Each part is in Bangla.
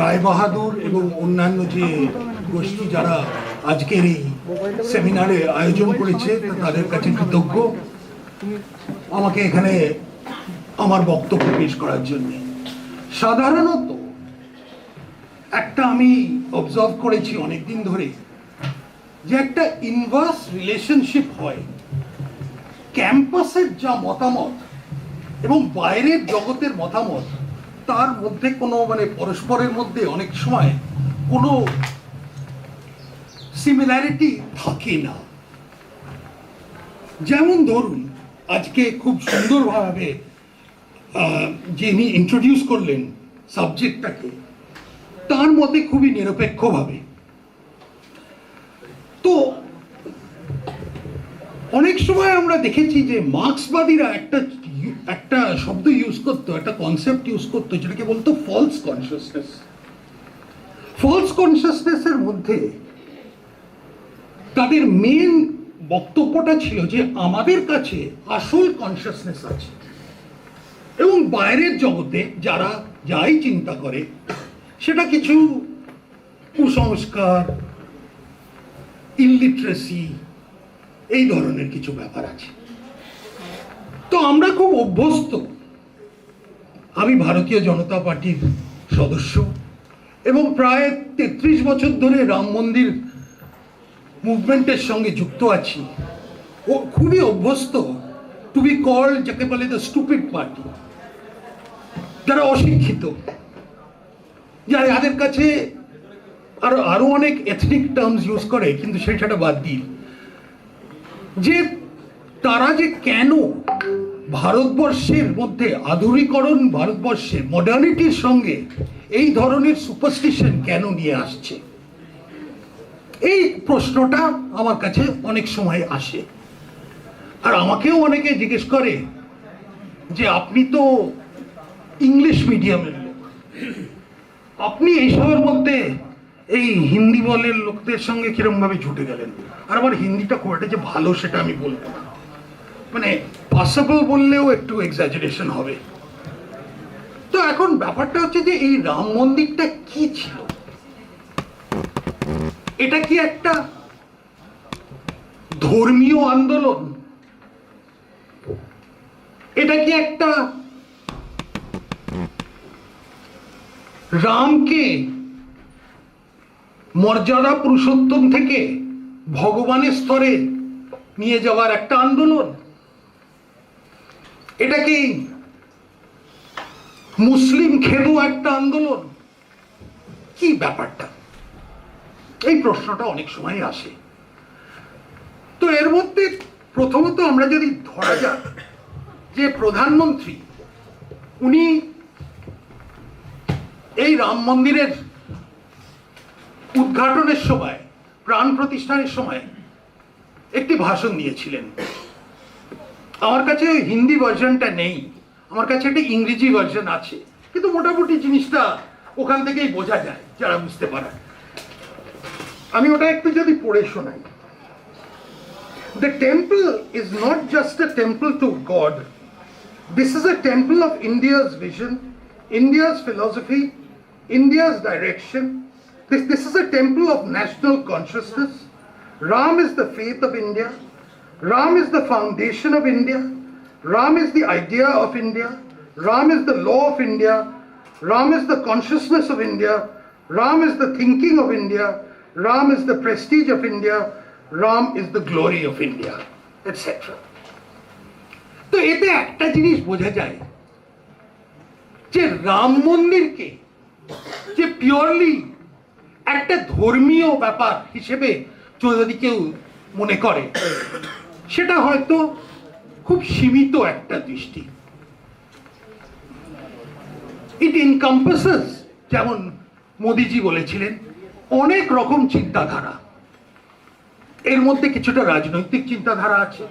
রায় বাহাদুর এবং অন্যান্য যে গোষ্ঠী যারা আজকের এই সেমিনারে আয়োজন করেছে তাদের কাছে কৃতজ্ঞ। আমাকে এখানে আমার বক্তব্য পেশ করার জন্য। সাধারণত একটা আমি অবজার্ভ করেছি অনেকদিন ধরে, যে একটা ইনভার্স রিলেশনশিপ হয়। ক্যাম্পাসের যা মতামত এবং বাইরের জগতের মতামত তার মধ্যে কোনো মানে পরস্পরের মধ্যে অনেক সময় কোনো সিমিলারিটি থাকে না। যেমন ধরুন, আজকে খুব সুন্দরভাবে যিনি ইন্ট্রোডিউস করলেন সাবজেক্টটাকে তার মধ্যে খুবই নিরপেক্ষভাবে। তো অনেক সময় আমরা দেখেছি যে মার্ক্সবাদীরা একটা একটা শব্দ ইউজ করতো, একটা কনসেপ্ট ইউজ করতো, যেটাকে বলতো ফলস কনসিয়াসনেস ফলস কনসিয়াসনেসের মধ্যে তাদের মেন বক্তব্যটা ছিল যে আমাদের কাছে আসল কনসিয়াসনেস আছে। এবং বাইরের জগতে যারা যাই চিন্তা করে, সেটা কিছু কুসংস্কার ইলিটারেসি এই ধরনের কিছু ব্যাপার আছে। তো আমরা খুব অভ্যস্ত। আমি ভারতীয় জনতা পার্টির সদস্য এবং প্রায় তেত্রিশ বছর ধরে রাম মন্দির মুভমেন্টের সঙ্গে যুক্ত আছি। ও খুবই অভ্যস্ত। টু বি কল যাকে বলে দ্য স্টুপিড পার্টি যারা অশিক্ষিত। যারা যাদের কাছে আরও আরও অনেক এথনিক টার্মস ইউজ করে, কিন্তু সেটা বাদ দিই যে তারা যে কেন ভারতবর্ষের মধ্যে আধুনিকরণ, ভারতবর্ষে মডার্নিটির সঙ্গে এই ধরনের সুপারস্টিশন কেন নিয়ে আসছে? এই প্রশ্নটা আমার কাছে অনেক সময় আসে। আর আমাকেও অনেকে জিজ্ঞেস করে যে, আপনি তো ইংলিশ মিডিয়ামের লোক। আপনি এইসবের মধ্যে এই হিন্দি বলের লোকদের সঙ্গে কিরম ভাবে জুটে গেলেন? আর আমার হিন্দিটা খুব একটা যে ভালো সেটা আমি বলব না। মানে পাসেবল বললেও একটু এক্সাজারেশন হবে। তো এখন ব্যাপারটা হচ্ছে যে এই রাম মন্দিরটা কি ছিল? এটা কি একটা ধর্মীয় আন্দোলন? এটা কি একটা রামকে মর্যাদা পুরুষোত্তম থেকে ভগবানের স্তরে নিয়ে যাওয়ার একটা আন্দোলন? এটা কি মুসলিম খেদু একটা আন্দোলন? কি ব্যাপারটা? এই প্রশ্নটা অনেক সময় আসে। তো এর মধ্যে প্রথমত আমরা যদি ধরা যাক যে প্রধানমন্ত্রী, উনি এই রাম মন্দিরের উদ্ঘাটনের সময়, প্রাণ প্রতিষ্ঠানের সময় একটি ভাষণ দিয়েছিলেন। আমার কাছে হিন্দি ভার্জনটা নেই। আমার কাছে একটা ইংরেজি ভার্জন আছে। কিন্তু মোটামুটি জিনিসটা ওখান থেকেই বোঝা যায়, যারা বুঝতে পারে। আমি ওটা একটু যদি পড়ে শোনাই। The temple is not just a temple to God this is a temple of India's vision India's philosophy India's direction this this is a temple of national consciousness Ram is the faith of India Ram is the foundation of India. Ram is the idea of India. Ram is the law of India. Ram is the consciousness of India. Ram is the thinking of India. Ram is the prestige of India. Ram is the glory of India, etc. তো এতে একটা জিনিস বোঝা যায় যে রাম মন্দিরকে যে পিওরলি একটা ধর্মীয় ব্যাপার হিসেবে যদি কেউ মনে করে সেটা হয়তো খুব সীমিত একটা দৃষ্টি। ইট ইনকাম্পাসেস যেমন মোদিজি বলেছিলেন, অনেক রকম চিন্তাধারা। এর মধ্যে কিছুটা রাজনৈতিক চিন্তাধারা আছে,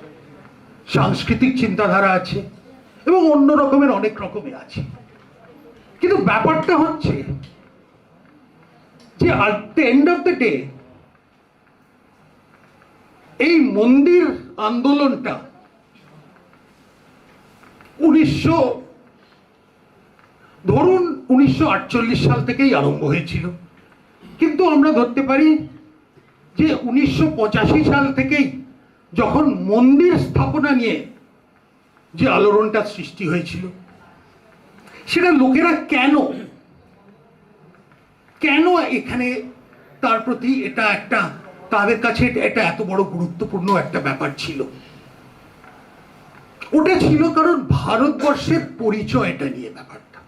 সাংস্কৃতিক চিন্তাধারা আছে, এবং অন্য রকমের অনেক রকমের আছে। কিন্তু ব্যাপারটা হচ্ছে যে, at the end of the day এই মন্দির আন্দোলনটা উনিশশো, ধরুন উনিশশো আটচল্লিশ সাল থেকেই আরম্ভ হয়েছিল। কিন্তু আমরা ধরতে পারি যে উনিশশো পঁচাশি সাল থেকেই যখন মন্দির স্থাপনা নিয়ে যে আলোড়নটা সৃষ্টি হয়েছিল, সেটা লোকেরা কেন কেন এখানে তার প্রতি এটা একটা তাদের কাছে এটা- এত বড় গুরুত্বপূর্ণ একটা ব্যাপার ছিল। ওটা ছিল কারণ ভারতবর্ষের পরিচয় এটা নিয়ে ব্যাপারটা।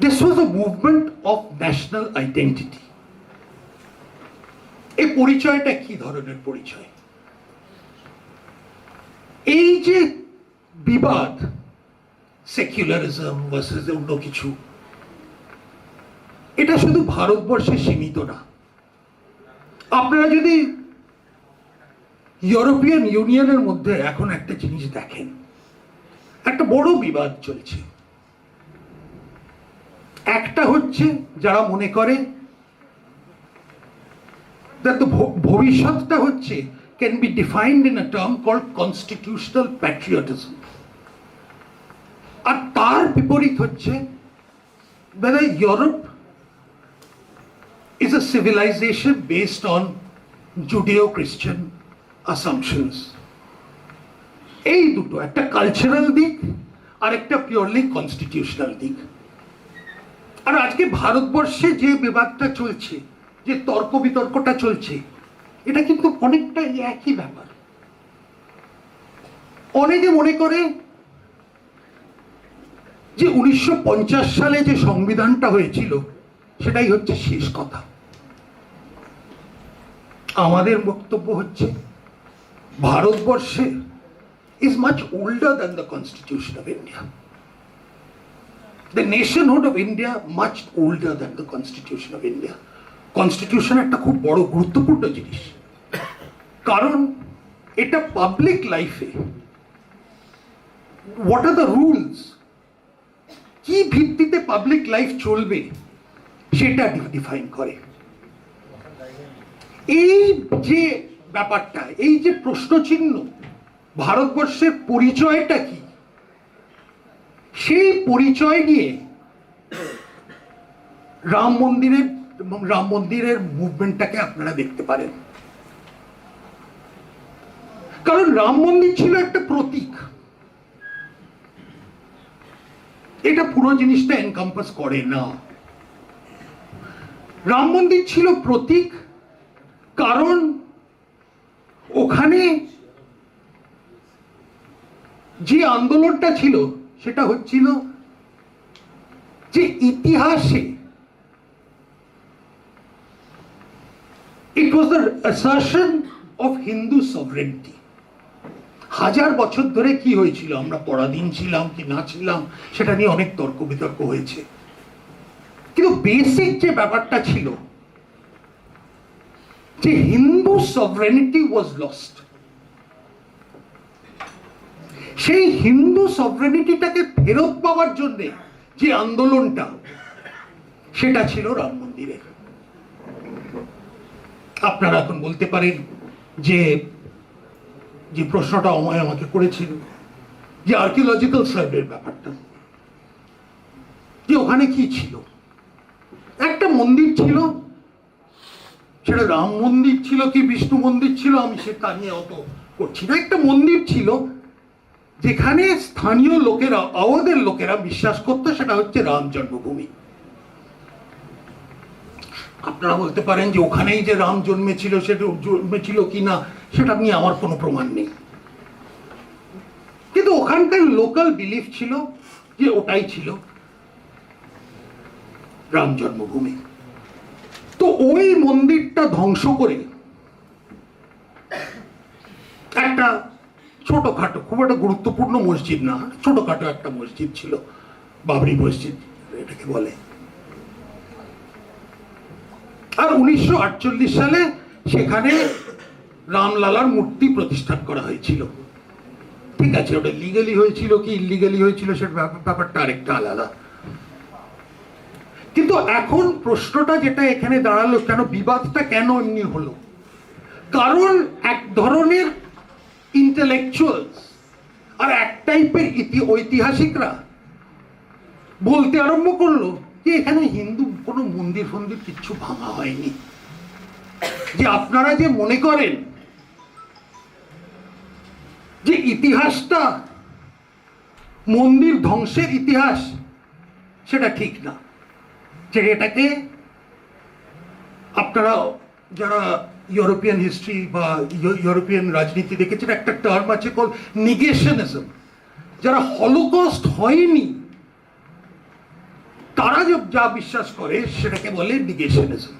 This was a movement of national identity এই পরিচয়টা কি ধরনের পরিচয়? এই যে বিবাদ সেকুলারিজম ভার্সেস অন্য কিছু, এটা শুধু ভারতবর্ষে সীমিত না। আপনারা যদি ইউরোপিয়ান ইউনিয়নের মধ্যে এখন একটা জিনিস দেখেন, একটা বড় বিবাদ চলছে। একটা হচ্ছে যারা মনে করে ভবিষ্যৎটা হচ্ছে can be defined in a term called constitutional patriotism আর তার বিপরীত হচ্ছে a civilization based on Judeo-Christian assumptions. এই দুটো, একটা কালচারাল দিক আর একটা পিওরলি কনস্টিটিউশনাল দিক। আর আজকে ভারতবর্ষে যে বিবাদটা চলছে, যে তর্ক বিতর্কটা চলছে, এটা কিন্তু অনেকটা একই ব্যাপার। অনেকে মনে করে যে উনিশশো পঞ্চাশ সালে যে সংবিধানটা হয়েছিল, সেটাই হচ্ছে শেষ কথা। আমাদের বক্তব্য হচ্ছে, ভারতবর্ষে is much older than the constitution of India the nationhood of India much older than the constitution of India constitution একটা খুব বড় গুরুত্বপূর্ণ জিনিস। কারণ এটা পাবলিক লাইফে হোয়াট আর দ্য রুলস কি ভিত্তিতে পাবলিক লাইফ চলবে সেটা ডিফাইন করে। এই যে ব্যাপারটা, এই যে প্রশ্নচিহ্ন, ভারতবর্ষের পরিচয়টা কি? সেই পরিচয় নিয়ে রাম মন্দিরের এবং রাম মন্দিরের মুভমেন্টটাকে আপনারা দেখতে পারেন। কারণ রাম মন্দির ছিল একটা প্রতীক। এটা পুরো জিনিসটা এনকাম্পাস করে না। রাম মন্দির ছিল প্রতীক কারণ ওখানে যে আন্দোলনটা ছিল, সেটা হচ্ছিল যে ইতিহাসে it was the of Hindu seventy হাজার বছর ধরে কি হয়েছিল? আমরা পরাধীন ছিলাম কি না ছিলাম, সেটা নিয়ে অনেক তর্ক বিতর্ক হয়েছে। কিন্তু বেসিক যে ব্যাপারটা ছিল যে হিন্দু সভরেনিটি ওয়াজ লস্ট সেই হিন্দু সভরেনিটিটাকে ফেরত পাওয়ার জন্য যে আন্দোলনটা, সেটা ছিল রাম মন্দিরের। আপনারা এখন বলতে পারেন যে যে প্রশ্নটা অময় আমাকে করেছিল যে আর্কিওলজিক্যাল সার্ভের ব্যাপারটা। যে ওখানে কি ছিল? একটা মন্দির ছিল সেটা রাম মন্দির ছিল কি? বিষ্ণু মন্দির ছিল? আমি সেটা নিয়ে অত করছি না। একটা মন্দির ছিল যেখানে স্থানীয় লোকেরা, আওয়াদের লোকেরা বিশ্বাস করতো, সেটা হচ্ছে রাম জন্মভূমি। আপনারা বলতে পারেন যে ওখানেই যে রাম জন্মেছিল সেটা জন্মেছিল কি না সেটা নিয়ে আমার কোনো প্রমাণ নেই। কিন্তু ওখানকার লোকাল বিলিফ ছিল যে ওটাই ছিল রাম জন্মভূমি। তো ওই মন্দিরটা ধ্বংস করে একটা ছোটখাটো, খুব একটা গুরুত্বপূর্ণ মসজিদ না, ছোটখাটো একটা মসজিদ ছিল, বাবরি মসজিদ এটাকে বলে। আর উনিশশো আটচল্লিশ সালে সেখানে রামলালার মূর্তি প্রতিষ্ঠান করা হয়েছিল। ঠিক আছে, ওটা লিগালি হয়েছিল কি ইলিগালি হয়েছিল সেটা ব্যাপার- ব্যাপারটা আরেকটা আলাদা। কিন্তু এখন প্রশ্নটা যেটা এখানে দাঁড়াল, কেন বিবাদটা কেন এমনি হলো? কারণ এক ধরনের ইন্টেলেকচুয়ালস আর এক টাইপের ঐতিহাসিকরা বলতে আরম্ভ করল যে এখানে হিন্দু কোনো মন্দির ফন্দির কিচ্ছু ভাঙা হয়নি। যে আপনারা যে মনে করেন যে ইতিহাসটা মন্দির ধ্বংসের ইতিহাস, সেটা ঠিক না। যে এটাকে আপনারা যারা ইউরোপিয়ান হিস্ট্রি বা ইউরোপিয়ান রাজনীতি দেখেছেন, একটা টার্ম আছে কল নিগেশনিজম যারা হলোকস্ট হয়নি, তারা যে- বিশ্বাস করে, সেটাকে বলে নিগেশনিজম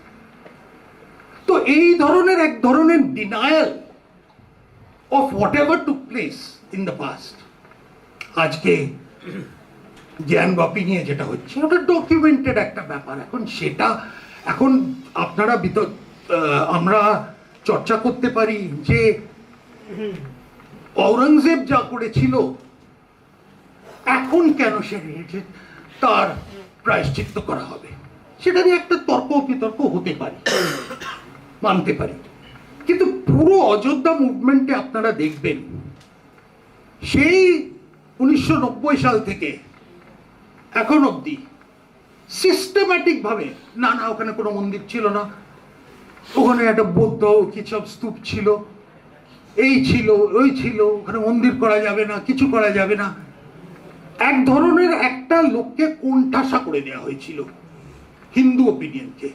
তো এই ধরনের এক ধরনের denial of whatever to place in the past আজকে জ্ঞান বাপি নিয়ে যেটা হচ্ছে, ওটা ডকুমেন্টেড একটা ব্যাপার। এখন সেটা, এখন আপনারা বিতর আমরা চর্চা করতে পারি যে ঔরঙ্গজেব যা করেছিল, এখন কেন সে তার প্রায়শ্চিত্ত করা হবে। সেটা নিয়ে একটা তর্ক বিতর্ক হতে পারে, মানতে পারি। কিন্তু পুরো অযোধ্যা মুভমেন্টে আপনারা দেখবেন, সেই উনিশশো নব্বই সাল থেকে এখন অবধি সিস্টেম্যাটিক ভাবে না না, ওখানে কোনো মন্দির ছিল না। ওখানে একটা বৌদ্ধ কিছু স্তূপ ছিল। এই ছিল, ওই ছিল, ওখানে মন্দির করা যাবে না, কিছু করা যাবে না। এক ধরনের একটা লোককে কোণঠাসা করে দেওয়া হয়েছিল, হিন্দু ওপিনিয়নকে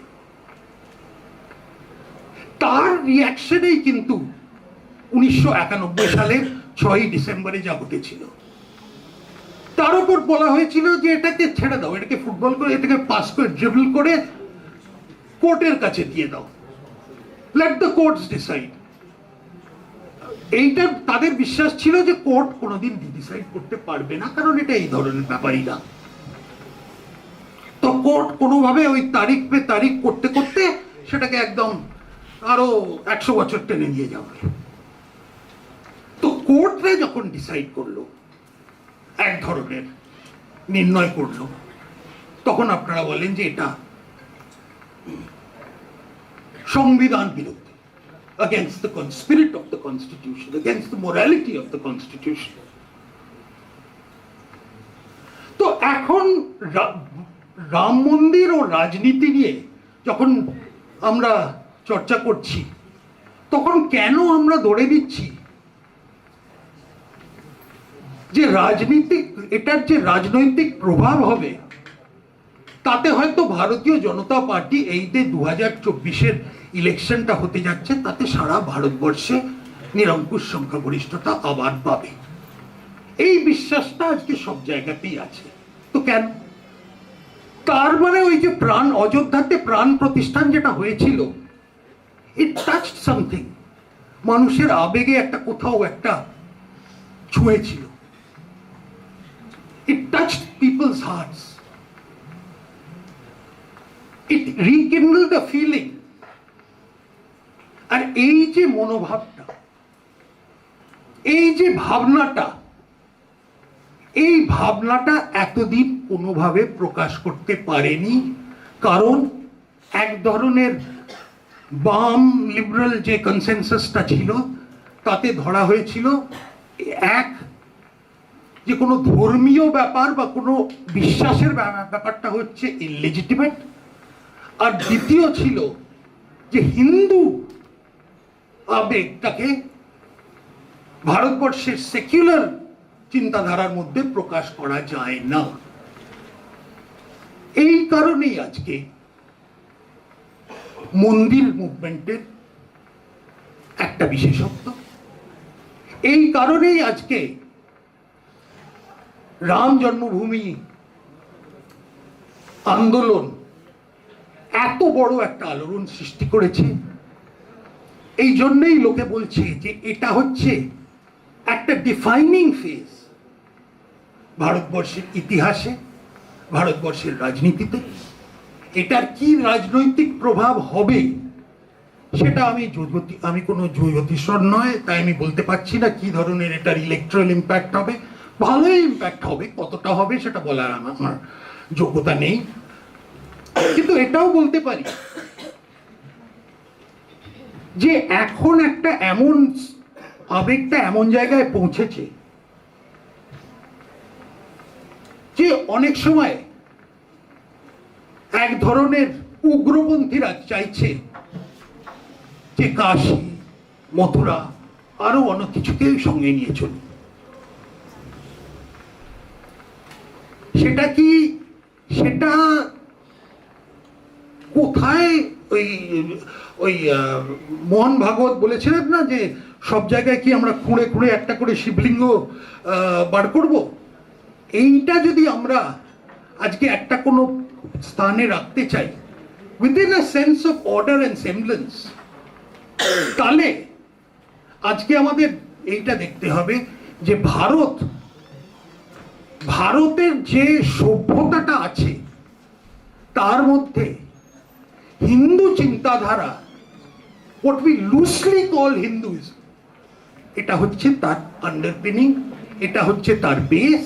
তার রিয়াকশনেই কিন্তু উনিশশো সালের ছয়ই ডিসেম্বরে যা ঘটেছিল। তার উপর বলা হয়েছিল যে এটাকে ছেড়ে দাও, এটাকে ফুটবল করে, এটাকে পাস করে ড্রিবল করে কোর্টের কাছে দিয়ে দাও। লেট দ্য কোর্টস ডিসাইড এইটা তাদের বিশ্বাস ছিল যে কোর্ট কোনোদিন ডিসাইড করতে পারবে না, কারণ এটা এই ধরনের ব্যাপারই না। তো কোর্ট কোনোভাবে ওই তারিখ পে তারিখ করতে করতে সেটাকে একদম আরও একশো বছর টেনে নিয়ে যাবে। তো কোর্টরা যখন ডিসাইড করল এক ধরনের নির্ণয় করল তখন আপনারা বলেন যে এটা সংবিধান বিরুদ্ধে against con- spirit of the constitution, against the morality of the constitution. তো এখন রাম মন্দির ও রাজনীতি নিয়ে যখন আমরা চর্চা করছি তখন কেন আমরা ধরে দিচ্ছি যে রাজনীতিক, এটার যে রাজনৈতিক প্রভাব হবে, তাতে হয়তো ভারতীয় জনতা পার্টি এই যে দু হাজার চব্বিশের ইলেকশনটা হতে যাচ্ছে, তাতে সারা ভারতবর্ষে নিরঙ্কুশ সংখ্যাগরিষ্ঠতা আবার পাবে। এই বিশ্বাসটা আজকে সব জায়গাতেই আছে। তো কেন? তার মানে ওই যে প্রাণ, অযোধ্যাতে প্রাণ প্রতিষ্ঠান যেটা হয়েছিল ইট টাচ সামথিং মানুষের আবেগে একটা কোথাও একটা ছুঁয়েছিল। It touch people's hearts it rekindle the feeling আর এই যে মনোভাবটা, এই যে ভাবনাটা, এই ভাবনাটা এতদিন কোনোভাবে প্রকাশ করতে পারেনি। কারণ এক ধরনের বাম লিবারাল যে কনসেনসাসটা ছিল, তাতে ধরা হয়েছিল এক যে কোনো ধর্মীয় ব্যাপার বা কোনো বিশ্বাসের ব্যাপার- ব্যাপারটা হচ্ছে ইলেজিটিমেট আর দ্বিতীয় ছিল যে হিন্দু আবেগটাকে ভারতবর্ষের সেকুলার চিন্তাধারার মধ্যে প্রকাশ করা যায় না। এই কারণেই আজকে মন্দির মুভমেন্টের একটা বিশেষত্ব। এই কারণেই আজকে রাম জন্মভূমি, আন্দোলন, এত বড় একটা আলোড়ন সৃষ্টি করেছে। এই জন্যই লোকে বলছে যে এটা হচ্ছে একটা ডিফাইনিং ফেজ ভারতবর্ষের ইতিহাসে, ভারতবর্ষের রাজনীতিতে। এটার কি রাজনৈতিক প্রভাব হবে সেটা আমি আমি কোনো জ্যোতিষর নয়, তাই আমি বলতে পারছি না কি ধরনের এটার ইলেকট্রাল ইম্প্যাক্ট হবে। ভালোই ইম্প্যাক্ট হবে, কতটা হবে সেটা বলার আমার যোগ্যতা নেই। কিন্তু এটাও বলতে পারি যে এখন একটা এমন আবেগটা এমন জায়গায় পৌঁছেছে যে অনেক সময় এক ধরনের উগ্রপন্থীরা চাইছে যে কাশি, মথুরা আরও অনেক কিছুকে সঙ্গে নিয়ে চলুন সেটা কি? সেটা কোথায় ওই ওই মোহন ভাগবত বলেছিলেন না যে সব জায়গায় কি আমরা খুঁড়ে খুঁড়ে একটা করে শিবলিঙ্গ বার করব? এইটা যদি আমরা আজকে একটা কোনো স্থানে রাখতে চাই within a sense of order and semblance তাহলে আজকে আমাদের এইটা দেখতে হবে যে ভারত ভারতের যে সভ্যতাটা আছে, তার মধ্যে হিন্দু চিন্তাধারা, what we loosely call Hinduism এটা হচ্ছে তার আন্ডারপিনিং এটা হচ্ছে তার base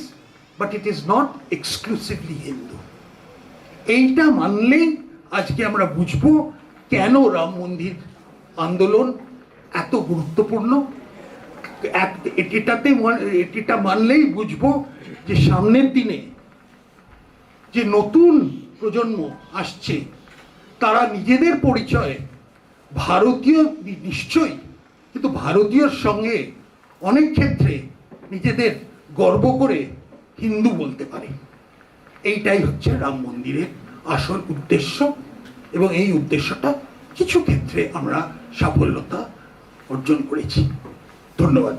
but it is not exclusively Hindu এইটা মানলেই আজকে আমরা বুঝব কেন রাম মন্দির আন্দোলন এত গুরুত্বপূর্ণ এক- এটাতে এটিটা মানলেই বুঝব যে সামনের দিনে যে নতুন প্রজন্ম আসছে, তারা নিজেদের পরিচয়ে ভারতীয় নিশ্চয়ই, কিন্তু ভারতীয়র সঙ্গে অনেক ক্ষেত্রে নিজেদের গর্ব করে হিন্দু বলতে পারে। এইটাই হচ্ছে রাম মন্দিরের আসল উদ্দেশ্য এবং এই উদ্দেশ্যটা কিছু ক্ষেত্রে আমরা সাফল্যতা অর্জন করেছি। ধন্যবাদ।